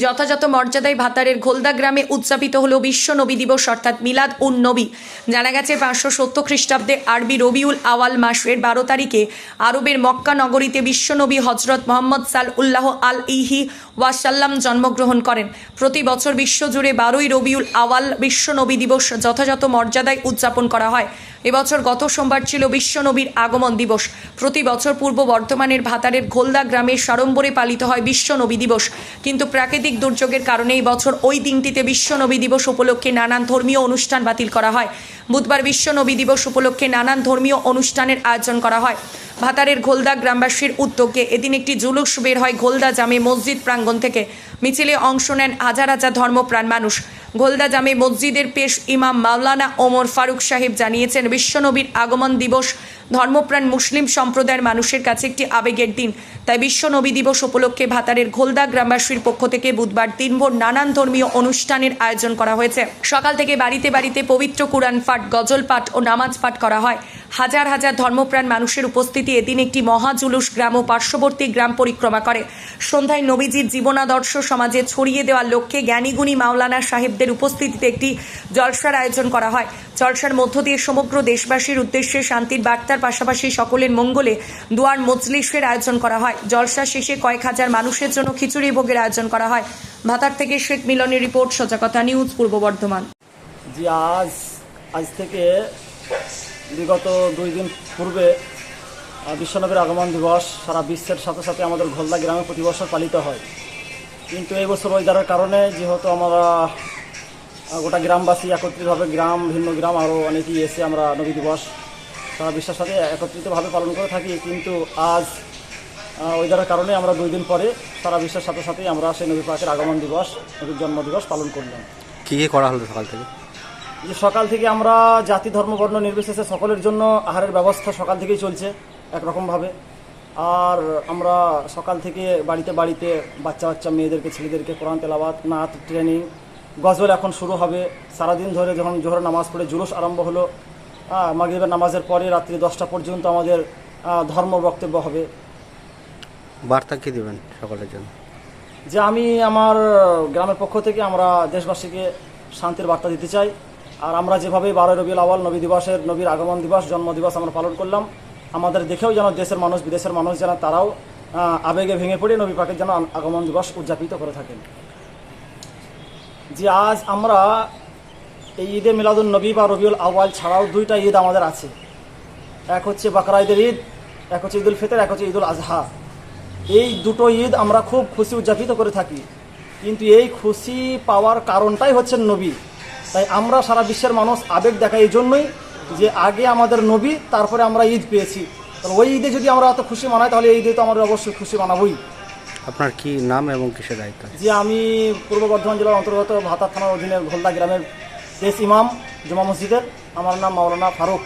যথাযথ মর্যাদায় ভাতারের ঘোলদা গ্রামে উদযাপিত হলো বিশ্ব নবী দিবস, অর্থাৎ মিলাদ উন নবী। জানা গেছে, পাঁচশো সত্তর খ্রিস্টাব্দে আরবি রবিউল আওয়াল মাসের বারো তারিখে আরবের মক্কা নগরীতে বিশ্ব নবী হজরত মোহাম্মদ সাল উল্লাহ আল ইহি ওয়াসাল্লাম জন্মগ্রহণ করেন। প্রতি বছর বিশ্বজুড়ে বারোই রবিউল আওয়াল বিশ্ব নবী দিবস যথাযথ মর্যাদায় উদযাপন করা হয়। এবছর গত সোমবার ছিল বিশ্ব নবীর আগমন দিবস। প্রতি বছর পূর্ব বর্ধমানের ভাতারের ঘোলদা গ্রামে সাড়ম্বরে পালিত হয় বিশ্ব নবী দিবস। কিন্তু প্রাকৃতিক দুর্যোগের কারণে এই বছর ওই দিনটিতে বিশ্ব নবী দিবস উপলক্ষে নানান ধর্মীয় অনুষ্ঠান বাতিল করা হয়। বুধবার বিশ্ব নবী দিবস উপলক্ষে নানান ধর্মীয় অনুষ্ঠানের আয়োজন করা হয়। ভাতারের ঘোলদা গ্রামবাসীর উদ্যোগে এদিন একটি জুলুস বের হয় ঘোলদা জামে মসজিদ প্রাঙ্গণ থেকে। মিছিলে অংশ নেন হাজার হাজার ধর্মপ্রাণ মানুষ। ঘোলদা জামে মসজিদের পেশ ইমাম মাওলানা ওমর ফারুক সাহেব জানিয়েছেন, বিশ্বনবীর আগমন দিবস ধর্মপ্রাণ মুসলিম সম্প্রদায়ের মানুষের কাছে একটি আবেগের দিন। তাই বিশ্বনবী দিবস উপলক্ষে ভাতারের ঘোলদা গ্রামবাসীর পক্ষ থেকে বুধবার দিনভর নানান ধর্মীয় অনুষ্ঠানের আয়োজন করা হয়েছে। সকাল থেকে বাড়িতে বাড়িতে পবিত্র কুরআন পাঠ, গজল পাঠ ও নামাজ পাঠ করা হয়। হাজার হাজার ধর্মপ্রাণ মানুষের উপস্থিতি এদিন একটি মহাজুলুস গ্রাম ও পার্শ্ববর্তী গ্রাম পরিক্রমা করে। সন্ধ্যায় নবীজির জীবনাদর্শ সমাজে ছড়িয়ে দেওয়ার লক্ষ্যে জ্ঞানীগুণী মাওলানা সাহেবদের উপস্থিতিতে একটি জলসার আয়োজন করা হয়। জলসার মধ্য দিয়ে সমগ্র দেশবাসীর উদ্দেশ্যে শান্তির বার্তার পাশাপাশি সকলের মঙ্গলে দুয়ার মজলিসের আয়োজন করা হয়। জলসা শেষে কয়েক হাজার মানুষের জন্য খিচুড়ি ভোগের আয়োজন করা হয়। ভাতার থেকে শেখ মিলনের রিপোর্ট, সজাগতা নিউজ, পূর্ব বর্ধমান। যে আজ আজ থেকে বিগত দুই দিন পূর্বে বিশ্বনবীর আগমন দিবস সারা বিশ্বের সাথে সাথে আমাদের ঘোলদা গ্রামে প্রতি বছর পালিত হয়। কিন্তু এই বছর ওয়েদারের কারণে যেহেতু আমরা গোটা গ্রামবাসী একত্রিতভাবে গ্রাম, ভিন্ন গ্রাম আরও অনেকেই এসে আমরা নবী দিবস সারা বিশ্বের সাথে একত্রিতভাবে পালন করে থাকি। কিন্তু আজ ওয়েদারের কারণে আমরা দুই দিন পরে সারা বিশ্বের সাথে সাথেই আমরা সেই নবী পাকের আগমন দিবস, নবীর জন্ম দিবস পালন করলাম। কী কী করা হলো সকাল থেকে? যে সকাল থেকে আমরা জাতি ধর্ম বর্ণ নির্বিশেষে সকলের জন্য আহারের ব্যবস্থা সকাল থেকেই চলছে একরকমভাবে। আর আমরা সকাল থেকে বাড়িতে বাড়িতে বাচ্চা বাচ্চা মেয়েদেরকে ছেলেদেরকে কোরআন তেলাবাত নাচ ট্রেনিং গজল এখন শুরু হবে। সারাদিন ধরে যখন জোহর নামাজ পড়ে জুলুস আরম্ভ হলো মাগরিবের নামাজের পরে রাত্রি দশটা পর্যন্ত আমাদের ধর্ম বক্তব্য হবে। বার্তা কী দেবেন সকলের জন্য? যে আমি আমার গ্রামের পক্ষ থেকে আমরা দেশবাসীকে শান্তির বার্তা দিতে চাই। আর আমরা যেভাবে বারোই রবিউল আওয়াল নবী দিবসের, নবীর আগমন দিবস, জন্ম দিবস আমরা পালন করলাম, আমাদের দেখেও যেন দেশের মানুষ, বিদেশের মানুষ যেন তারাও আবেগে ভেঙে পড়ে নবী পাকের যেন আগমন দিবস উদযাপিত করে থাকেন। যে আজ আমরা এই ঈদে মিলাদুল নবী বা রবিউল আওয়াল ছাড়াও দুইটা ঈদ আমাদের আছে। এক হচ্ছে বাকরা ঈদের ঈদ, এক হচ্ছে ঈদুল ফিতর, এক হচ্ছে ঈদুল আজহা। এই দুটো ঈদ আমরা খুব খুশি উদযাপিত করে থাকি। কিন্তু এই খুশি পাওয়ার কারণটাই হচ্ছে নবী। তাই আমরা সারা বিশ্বের মানুষ আবেগ দেখাই এই জন্যই যে আগে আমাদের নবী তারপরে আমরা ঈদ পেয়েছি। তাহলে ওই ঈদে যদি আমরা এত খুশি মানাই তাহলে এই ঈদে তো আমরা অবশ্যই খুশি মানাবই। আপনার কি নাম এবং কিসের দায়িত্ব? যে আমি পূর্ব বর্ধমান জেলার অন্তর্গত ভাতা থানার অধীনে ঘোলদা গ্রামের পেশ ইমাম জমা মসজিদের। আমার নাম মাওলানা ফারুক।